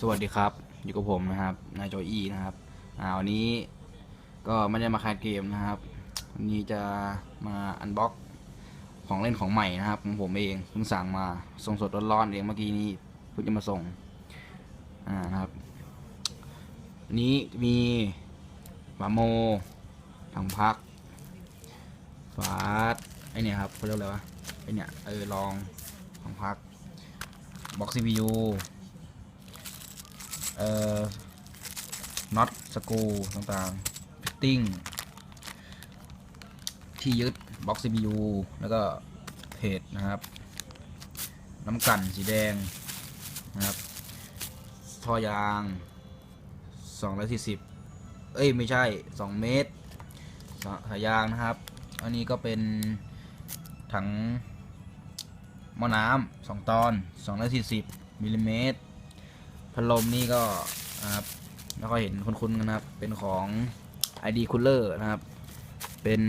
สวัสดีครับ อยู่กับผมนะครับนายโจอี้นะครับอ่าวันนี้ก็ไม่ได้มาคายเกมนะครับ วันนี้จะมาอันบ็อกของเล่นของใหม่นะครับของผมเองเพิ่งสั่งมาส่งสดร้อนๆเองเมื่อกี้นี้เพิ่งจะมาส่งอ่านะครับนนี้มีฝาโมถังพักฝาไอเนี่ยครับเขาเรียกอะไรวะไอเนี่ยเออลองถังพักบ็อกซีพียู เอ่อน็อตสกูต่างๆฟิตติ้งที่ยึดบล็อก CPU แล้วก็เพจนะครับ น้ำกันสีแดงนะครับท่อยาง 240 เอ้ย ไม่ใช่ 2 เมตรสสายยางนะครับ อันนี้ก็เป็นถังหม้อน้ำสองตอน 240มิลลิเมตร พัดลมนี่ก็นะครับแล้วก็เห็นคุ้นๆกันนะครับ เป็นของ ID Cooler นะครับ เป็น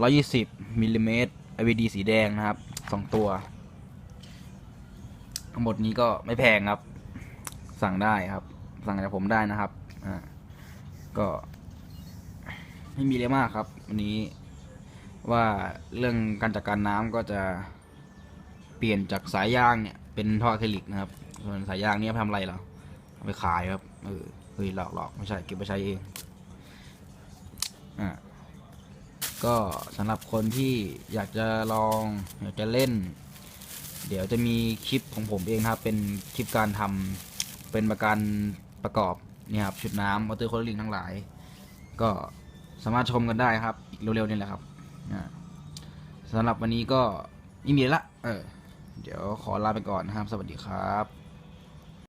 120มิลลิเมตร IVD สีแดงนะครับ2ตัว ทั้งหมดนี้ก็ไม่แพงครับ สั่งได้ครับ สั่งจากผมได้นะครับอ่าก็ ไม่มีอะไรมากครับ วันนี้ว่าเรื่องการจัดการน้ำก็จะเปลี่ยนจากสายยางเนี่ย เป็นท่ออะคริลิกนะครับ ส่วนสายยางนี้ไปทำอะไรเหรอเอาไปขายครับเออเฮ้ยหลอกหลอกไม่ใช่เก็บไปใช้เองอะก็สำหรับคนที่อยากจะลอง อยากจะเล่น เดี๋ยวจะมีคลิปของผมเองนะครับ เป็นคลิปการทำเป็นประการประกอบนี่ครับชุดน้ำมอเตอร์โคลลิงทั้งหลาย ก็สามารถชมกันได้ครับ อีกเร็วๆนี่แหละครับสำหรับวันนี้ก็ไม่มีละ เออ เดี๋ยวขอลาไปก่อนนะครับ สวัสดีครับ